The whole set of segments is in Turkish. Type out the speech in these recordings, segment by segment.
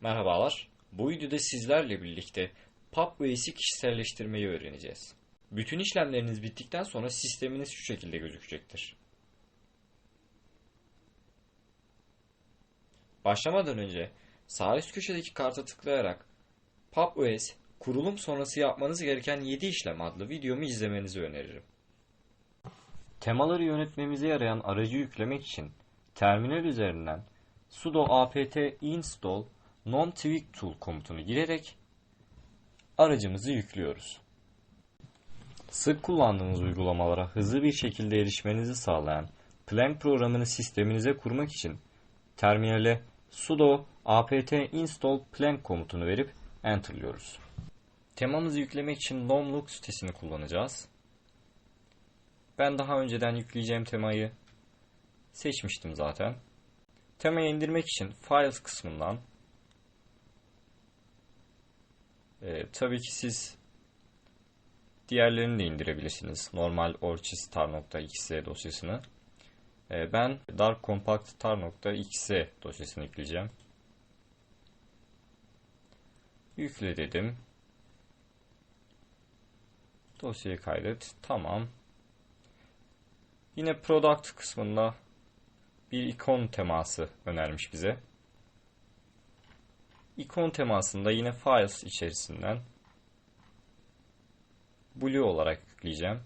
Merhabalar. Bu videoda sizlerle birlikte PubOS'i kişiselleştirmeyi öğreneceğiz. Bütün işlemleriniz bittikten sonra sisteminiz şu şekilde gözükecektir. Başlamadan önce sağ üst köşedeki karta tıklayarak PubOS kurulum sonrası yapmanız gereken 7 işlem adlı videomu izlemenizi öneririm. Temaları yönetmemize yarayan aracı yüklemek için terminal üzerinden sudo apt install non-tweaktool komutunu girerek aracımızı yüklüyoruz. Sık kullandığınız uygulamalara hızlı bir şekilde erişmenizi sağlayan Plank programını sisteminize kurmak için terminale sudo apt install plank komutunu verip enterliyoruz. Temamızı yüklemek için Lomlook sitesini kullanacağız. Ben daha önceden yükleyeceğim temayı seçmiştim zaten. Temayı indirmek için Files kısmından e, tabii ki siz diğerlerini de indirebilirsiniz. Normal orchestar.exe dosyasını. E, ben dark compact tar.exe dosyasını yükleyeceğim. Yükle dedim. Dosyayı kaydet. Tamam. Yine product kısmında bir ikon teması önermiş bize. İkon temasında yine files içerisinden blue olarak yükleyeceğim.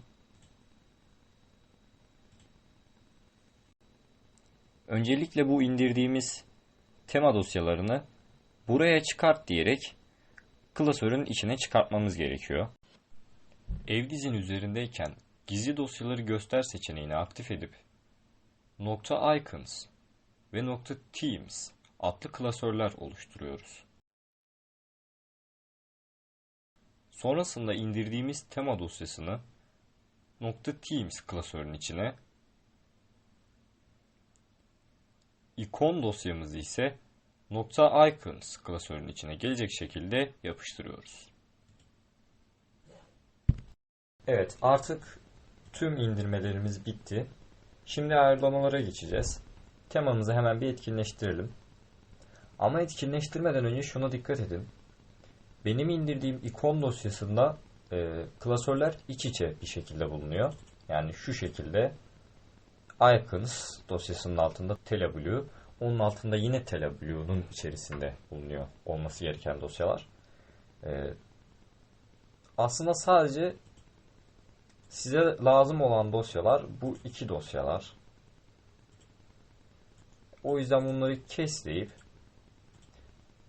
Öncelikle bu indirdiğimiz tema dosyalarını buraya çıkart diyerek klasörün içine çıkartmamız gerekiyor. Ev dizin üzerindeyken gizli dosyaları göster seçeneğini aktif edip nokta icons ve nokta themes adlı klasörler oluşturuyoruz. Sonrasında indirdiğimiz tema dosyasını nokta themes klasörünün içine ikon dosyamızı ise icons klasörünün içine gelecek şekilde yapıştırıyoruz. Evet artık tüm indirmelerimiz bitti. Şimdi ayarlamalara geçeceğiz. Temamızı hemen bir etkinleştirelim. Ama etkinleştirmeden önce şuna dikkat edin. Benim indirdiğim ikon dosyasında e, klasörler iç içe bir şekilde bulunuyor. Yani şu şekilde icons dosyasının altında teleblue, onun altında yine teleblue'nun içerisinde bulunuyor olması gereken dosyalar. E, aslında sadece size lazım olan dosyalar bu iki dosyalar. O yüzden bunları kesleyip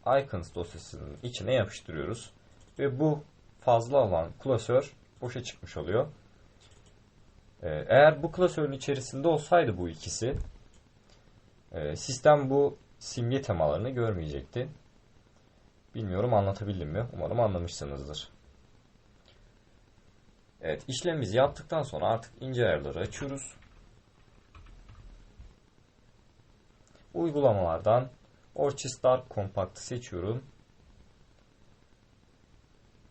icons dosyasının içine yapıştırıyoruz. Ve bu fazla olan klasör boşa çıkmış oluyor. Ee, eğer bu klasörün içerisinde olsaydı bu ikisi e, sistem bu simge temalarını görmeyecekti. Bilmiyorum anlatabildim mi? Umarım anlamışsınızdır. Evet işlemimizi yaptıktan sonra artık ince ayarları açıyoruz. Uygulamalardan Orchestar Compact'ı seçiyorum.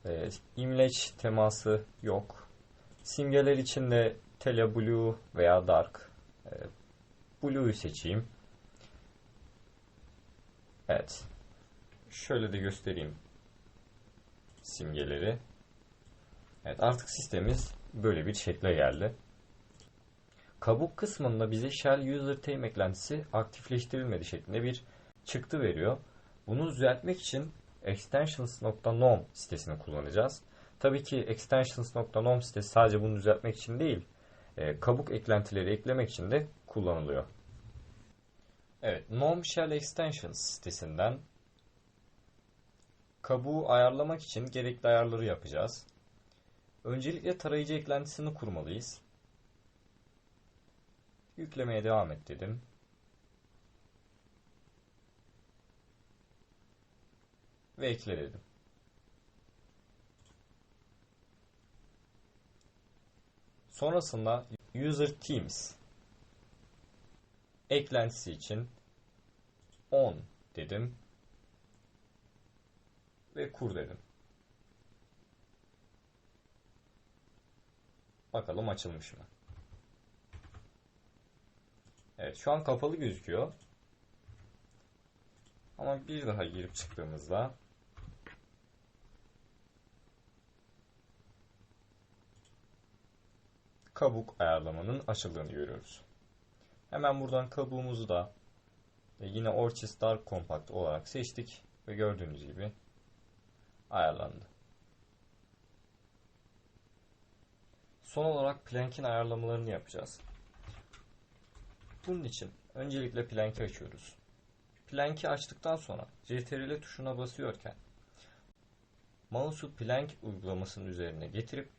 Evet, imleç teması yok. Simgeler için de Tele Blue veya Dark. Evet, Blue'yu seçeyim. Evet. Şöyle de göstereyim simgeleri. Evet artık sistemimiz böyle bir şekle geldi. Kabuk kısmında bize shell user time eklentisi aktifleştirilmedi şeklinde bir çıktı veriyor. Bunu düzeltmek için extensions.nom sitesini kullanacağız. Tabii ki extensions.nom sitesi sadece bunu düzeltmek için değil, e, kabuk eklentileri eklemek için de kullanılıyor. Evet, nom shell extensions sitesinden kabuğu ayarlamak için gerekli ayarları yapacağız. Öncelikle tarayıcı eklentisini kurmalıyız. Yüklemeye devam et dedim. Ve ekle. Sonrasında User Teams eklentisi için on dedim ve kur dedim. Bakalım açılmış mı? Evet şu an kapalı gözüküyor. Ama bir daha girip çıktığımızda kabuk ayarlamanın açıldığını görüyoruz. Hemen buradan kabuğumuzu da e, yine Orchis Dark Compact olarak seçtik ve gördüğünüz gibi ayarlandı. Son olarak Plank'in ayarlamalarını yapacağız. Bunun için öncelikle Plank'i açıyoruz. Plank'i açtıktan sonra CTRL tuşuna basıyorken mouse'u Plank uygulamasının üzerine getirip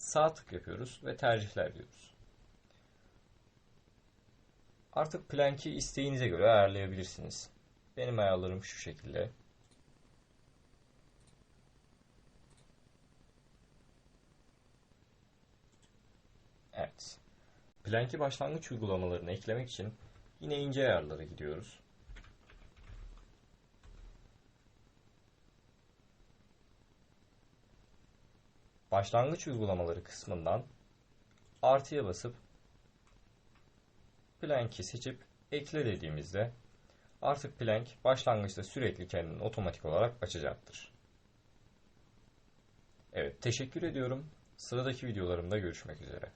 sağ tık yapıyoruz ve tercihler diyoruz. Artık Plank'i isteğinize göre ayarlayabilirsiniz. Benim ayarlarım şu şekilde. Evet. Plank'i başlangıç uygulamalarına eklemek için yine ince ayarlara gidiyoruz. Başlangıç uygulamaları kısmından artıya basıp Plank'i seçip ekle dediğimizde artık Plank başlangıçta sürekli kendini otomatik olarak açacaktır. Evet teşekkür ediyorum. Sıradaki videolarımda görüşmek üzere.